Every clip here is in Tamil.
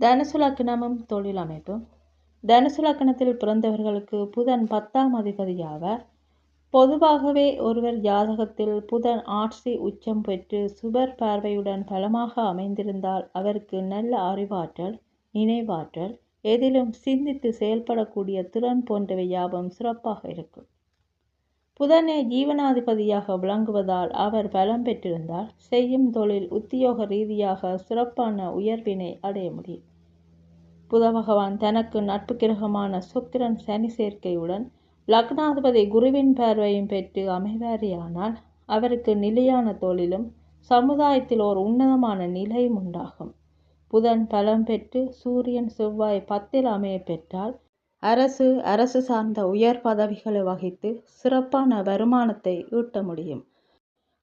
தனுசு லக்னமும் தொழில் அமைப்பும் தனுசு லக்னத்தில் பிறந்தவர்களுக்கு புதன் பத்தாம் அதிபதியாவார் பொதுவாகவே ஒருவர் ஜாதகத்தில் புதன் ஆட்சி உச்சம் பெற்று சுபர் பார்வையுடன் பலமாக அமைந்திருந்தால் அவருக்கு நல்ல அறிவாற்றல் நினைவாற்றல் எதிலும் சிந்தித்து செயல்படக்கூடிய திறன் போன்றவை யாவும் சிறப்பாக இருக்கும். புதனே ஜீவனாதிபதியாக விளங்குவதால் அவர் பலம் பெற்றிருந்தால் செய்யும் தொழில் உத்தியோக ரீதியாக சிறப்பான உயர்வினை அடைய முடியும். புத பகவான் தனக்கு நட்பு கிரகமான சுக்கிரன் சனி சேர்க்கையுடன் லக்னாதிபதி குருவின் பார்வையும் பெற்று அமைவாரியானால் அவருக்கு நிலையான தொழிலும் சமுதாயத்தில் ஒரு உன்னதமான நிலையும் உண்டாகும். புதன் பலம் பெற்று சூரியன் செவ்வாய் பத்தில் அமைய பெற்றால் அரசு அரசு சார்ந்த உயர் பதவிகளை வகித்து சிறப்பான வருமானத்தை ஈட்ட முடியும்.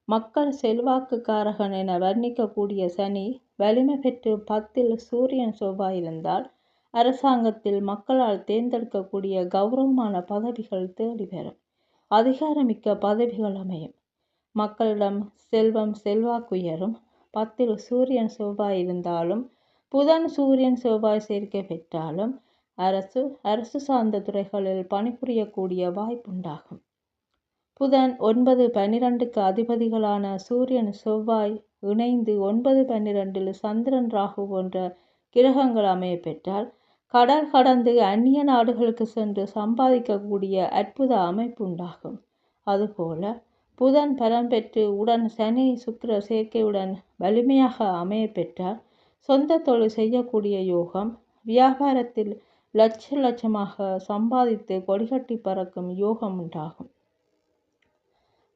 மக்கள் செல்வாக்குக்காரகன் என வர்ணிக்கக்கூடிய சனி வலிமை பெற்று பத்தில் சூரியன் செவ்வாய் இருந்தால் அரசாங்கத்தில் மக்களால் தேர்ந்தெடுக்கக்கூடிய கௌரவமான பதவிகள் தேடி பெறும் அதிகாரமிக்க பதவிகள் அமையும். மக்களிடம் செல்வம் செல்வாக்குயரும். பத்தில் சூரியன் செவ்வாய் இருந்தாலும் புதன் சூரியன் செவ்வாய் சேர்க்கை பெற்றாலும் அரசு அரசு சார்ந்த துறைகளில் பணிபுரியக்கூடிய வாய்ப்புண்டாகும். புதன் ஒன்பது பன்னிரண்டுக்கு அதிபதிகளான சூரியன் செவ்வாய் இணைந்து ஒன்பது பன்னிரண்டில் சந்திரன் ராகு போன்ற கிரகங்கள் அமைய பெற்றால் கடல் கடந்து அந்நிய நாடுகளுக்கு சென்று சம்பாதிக்கக்கூடிய அற்புத அமைப்பு உண்டாகும். அதுபோல புதன் பலம் பெற்று உடன் சனி சுக்கிர சேர்க்கையுடன் வலிமையாக அமைய பெற்றால் சொந்த தொழில் செய்யக்கூடிய யோகம் வியாபாரத்தில் லட்ச லட்சமாக சம்பாதித்து கொடிகட்டி பறக்கும் யோகம் உண்டாகும்.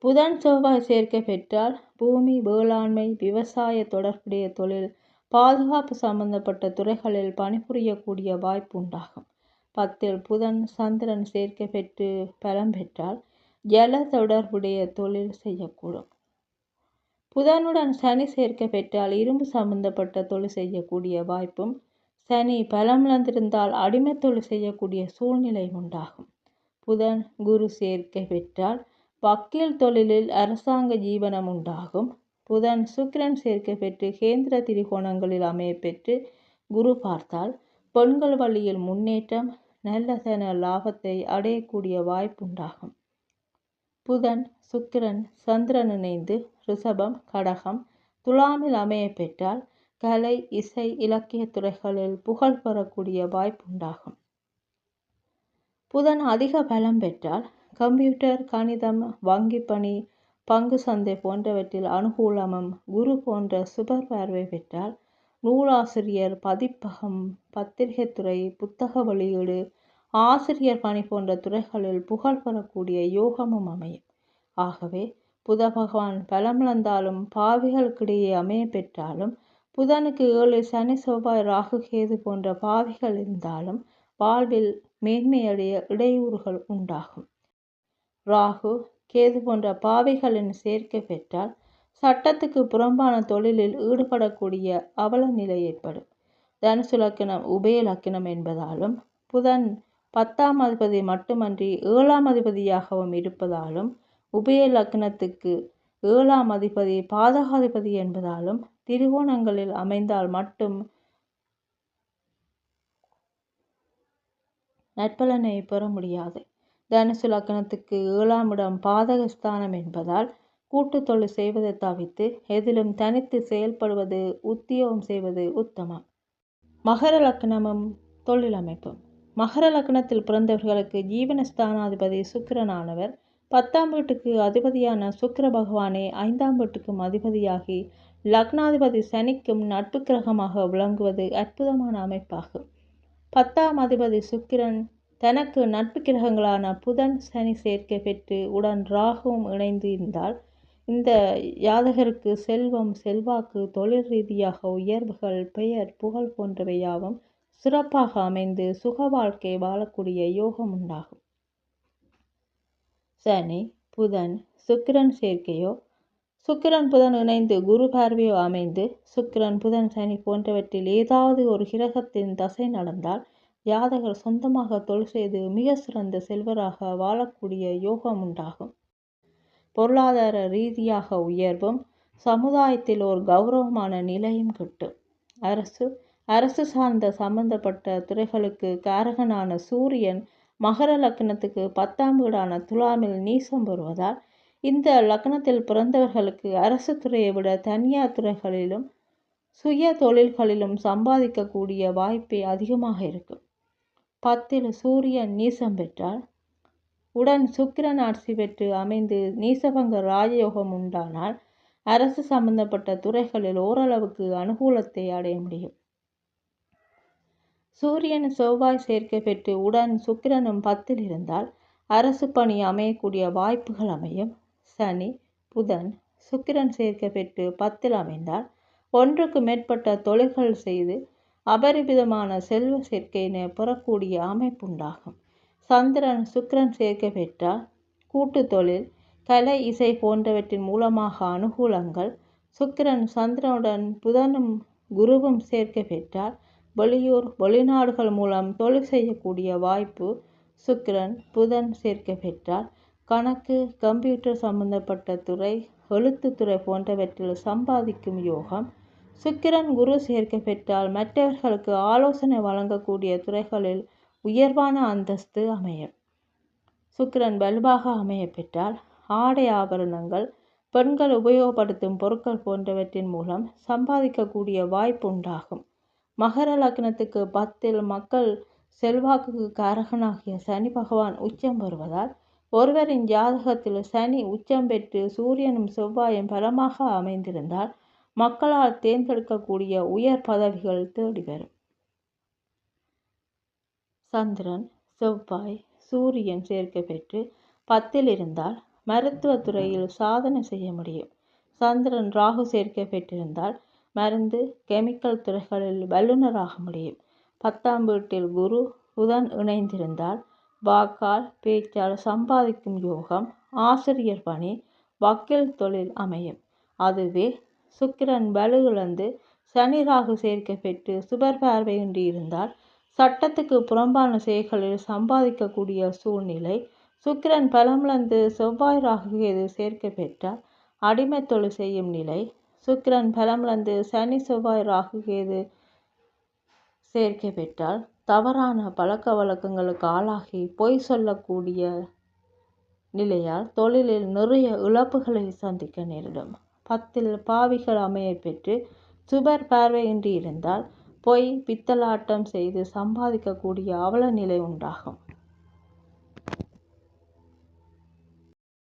புதன் செவ்வாய் சேர்க்கை பெற்றால் பூமி வேளாண்மை விவசாய தொடர்புடைய தொழில் பாதுகாப்பு சம்பந்தப்பட்ட துறைகளில் பணிபுரியக்கூடிய வாய்ப்பு உண்டாகும். பத்தில் புதன் சந்திரன் சேர்க்கை பெற்று பலம் பெற்றால் ஜல தொடர்புடைய தொழில் செய்யக்கூடும். புதனுடன் சனி சேர்க்கை பெற்றால் இரும்பு சம்பந்தப்பட்ட தொழில் செய்யக்கூடிய வாய்ப்பும் சனி பலமிழந்திருந்தால் அடிமை தொழில் செய்யக்கூடிய சூழ்நிலை உண்டாகும். புதன் குரு சேர்க்கை பெற்றால் வக்கீல் தொழிலில் அரசாங்க ஜீவனம் உண்டாகும் புதன் சுக்கிரன் சேர்க்கை பெற்று கேந்திர திரிகோணங்களில் அமைய பெற்று குரு பார்த்தால் பெண்கள் வழியில் முன்னேற்றம் நல்ல நல்லதன லாபத்தை அடையக்கூடிய வாய்ப்பு உண்டாகும் புதன் சுக்கிரன் சந்திரன் இணைந்து ரிஷபம் கடகம் துலாமில் அமைய பெற்றால் கலை இசை இலக்கிய துறைகளில் புகழ் பெறக்கூடிய வாய்ப்புண்டாகும். புதன் அதிக பலம் பெற்றால் கம்ப்யூட்டர் கணிதம் வங்கி பணி பங்கு சந்தை போன்றவற்றில் அனுகூலமும் குரு போன்ற சுபர் பார்வை பெற்றால் நூலாசிரியர் பதிப்பகம் பத்திரிகைத்துறை புத்தக வெளியீடு ஆசிரியர் பணி போன்ற துறைகளில் புகழ் பெறக்கூடிய யோகமும் அமையும். ஆகவே புத பகவான் பலமிழந்தாலும் பாவிகளுக்கிடையே அமைய பெற்றாலும் புதனுக்கு ஏழு சனி செவ்வாய் ராகு கேது போன்ற பாவிகள் இருந்தாலும் வாழ்வில் மேன்மையடைய இடையூறுகள் உண்டாகும். ராகு கேது போன்ற பாவிகளின் சேர்க்கை பெற்றால் சட்டத்துக்கு புறம்பான தொழிலில் ஈடுபடக்கூடிய அவல நிலை ஏற்படும். தனுசு லக்கணம் உபய லக்கணம் என்பதாலும் புதன் பத்தாம் அதிபதி மட்டுமன்றி ஏழாம் அதிபதியாகவும் இருப்பதாலும் உபய லக்னத்துக்கு ஏழாம் அதிபதி பாதகாதிபதி என்பதாலும் திரிகோணங்களில் அமைந்தால் மட்டும் நற்பலனை பெற முடியாது. தனுசு லக்னத்துக்கு ஏழாம் இடம் பாதகஸ்தானம் என்பதால் கூட்டு தொழில் செய்வதை தவிர்த்து எதிலும் தனித்து செயல்படுவது உத்தியோகம் செய்வது உத்தமம். மகர லக்னமும் தொழில் அமைப்பும். மகர லக்னத்தில் பிறந்தவர்களுக்கு ஜீவனஸ்தானாதிபதி சுக்கிரனானவர் பத்தாம் வீட்டுக்கு அதிபதியான சுக்கிர பகவானே ஐந்தாம் வீட்டுக்கும் அதிபதியாகி லக்னாதிபதி சனிக்கும் நட்பு கிரகமாக விளங்குவது அற்புதமான அமைப்பாகும். பத்தாம் அதிபதி சுக்கிரன் தனக்கு நட்பு கிரகங்களான புதன் சனி சேர்க்கை பெற்று உடன் ராகுவும் இணைந்து இருந்தால் இந்த யாதகருக்கு செல்வம் செல்வாக்கு தொழில் ரீதியாக உயர்வுகள் பெயர் புகழ் போன்றவையாவும் சிறப்பாக அமைந்து சுக வாழ்க்கை வாழக்கூடிய யோகம் உண்டாகும். சனி புதன் சுக்கிரன் சேர்க்கையோ சுக்கிரன் புதன் இணைந்து குரு பார்வையோ அமைந்து சுக்கிரன் புதன் சனி போன்றவற்றில் ஏதாவது ஒரு கிரகத்தின் தசை நடந்தால் ஜாதகர் சொந்தமாக தொழில் செய்து மிக சிறந்த செல்வராக வாழக்கூடிய யோகம் உண்டாகும். பொருளாதார ரீதியாக உயர்வும் சமுதாயத்தில் ஒரு கௌரவமான நிலையும் கிட்டும். அரசு அரசு சார்ந்த சம்பந்தப்பட்ட துறைகளுக்கு காரகனான சூரியன் மகர லக்னத்துக்கு பத்தாம் வீடான துலாமில் நீசம் வருவதால் இந்த லக்னத்தில் பிறந்தவர்களுக்கு அரசு துறையை விட தனியார் துறைகளிலும் சுய தொழில்களிலும் சம்பாதிக்கக்கூடிய வாய்ப்பே அதிகமாக இருக்கும். பத்தில் சூரியன் நீசம் பெற்றால் உடன் சுக்கிரன் ஆட்சி பெற்று அமைந்து நீசபங்க ராஜயோகம் உண்டானால் அரசு சம்பந்தப்பட்ட துறைகளில் ஓரளவுக்கு அனுகூலத்தை அடைய முடியும். சூரியன் செவ்வாய் சேர்க்கை பெற்று உடன் சுக்கிரனும் பத்தில் இருந்தால் அரசு பணி அமையக்கூடிய வாய்ப்புகள் அமையும். சனி புதன் சுக்கிரன் சேர்க்கை பெற்று பத்தில் அமைந்தால் ஒன்றுக்கு மேற்பட்ட தொழில்கள் செய்து அபரிமிதமான செல்வ சேர்க்கையினை பெறக்கூடிய அமைப்புண்டாகும். சந்திரன் சுக்கிரன் சேர்க்கை பெற்றால் கூட்டு தொழில் கலை இசை போன்றவற்றின் மூலமாக அனுகூலங்கள் சுக்கிரன் சந்திரனுடன் புதனும் குருவும் சேர்க்கை பெற்றால் வெளியூர் வெளிநாடுகள் மூலம் தொழில் செய்யக்கூடிய வாய்ப்பு சுக்கிரன் புதன் சேர்க்கை பெற்றால் கணக்கு கம்ப்யூட்டர் சம்பந்தப்பட்ட துறை எழுத்துத்துறை போன்றவற்றில் சம்பாதிக்கும் யோகம் சுக்கிரன் குரு சேர்க்கை பெற்றால் மற்றவர்களுக்கு ஆலோசனை வழங்கக்கூடிய துறைகளில் உயர்வான அந்தஸ்து அமையும். சுக்கிரன் வலுவாக அமைய பெற்றால் ஆடை ஆபரணங்கள் பெண்கள் உபயோகப்படுத்தும் பொருட்கள் போன்றவற்றின் மூலம் சம்பாதிக்கக்கூடிய வாய்ப்பு உண்டாகும். மகர லக்னத்துக்கு பத்தில் மக்கள் செல்வாக்குக்கு காரகனாகிய சனி பகவான் உச்சம் வருவதால் ஒருவரின் ஜாதகத்தில் சனி உச்சம் பெற்று சூரியனும் செவ்வாயும் பலமாக அமைந்திருந்தால் மக்களால் தேர்ந்தெடுக்கக்கூடிய உயர் பதவிகள் தேடி வரும். சந்திரன் செவ்வாய் சூரியன் சேர்க்கை பெற்று பத்தில் இருந்தால் மருத்துவ துறையில் சாதனை செய்ய முடியும். சந்திரன் ராகு சேர்க்கை பெற்றிருந்தால் மருந்து கெமிக்கல் துறைகளில் வல்லுநராக முடியும். பத்தாம் வீட்டில் குரு புதன் இணைந்திருந்தால் வாக்கால் பேச்சால் சம்பாதிக்கும் யோகம் ஆசிரியர் பணி வக்கீல் தொழில் அமையும். அதுவே சுக்கிரன் வலு சனி ராகு சேர்க்கை பெற்று சுபர் பார்வையின்றி இருந்தால் சட்டத்துக்கு புறம்பான செயல்களில் சம்பாதிக்கக்கூடிய சூழ்நிலை சுக்கிரன் பலமிழந்து செவ்வாய் ராகு கேது சேர்க்கை பெற்றால் அடிமை தொழில் செய்யும் நிலை சுக்கிரன் பலமிழந்து சனி செவ்வாய் ராகு கேது சேர்க்கை பெற்றால் தவறான பழக்க வழக்கங்களுக்கு ஆளாகி பொய் சொல்லக்கூடிய நிலையால் தொழிலில் நிறைய இழப்புகளை சந்திக்க நேரிடும். பத்தில் பாவிகள் அமைய பெற்று சுபர் பார்வையின்றி இருந்தால் பொய் பித்தலாட்டம் செய்து சம்பாதிக்கக்கூடிய அவல நிலை உண்டாகும்.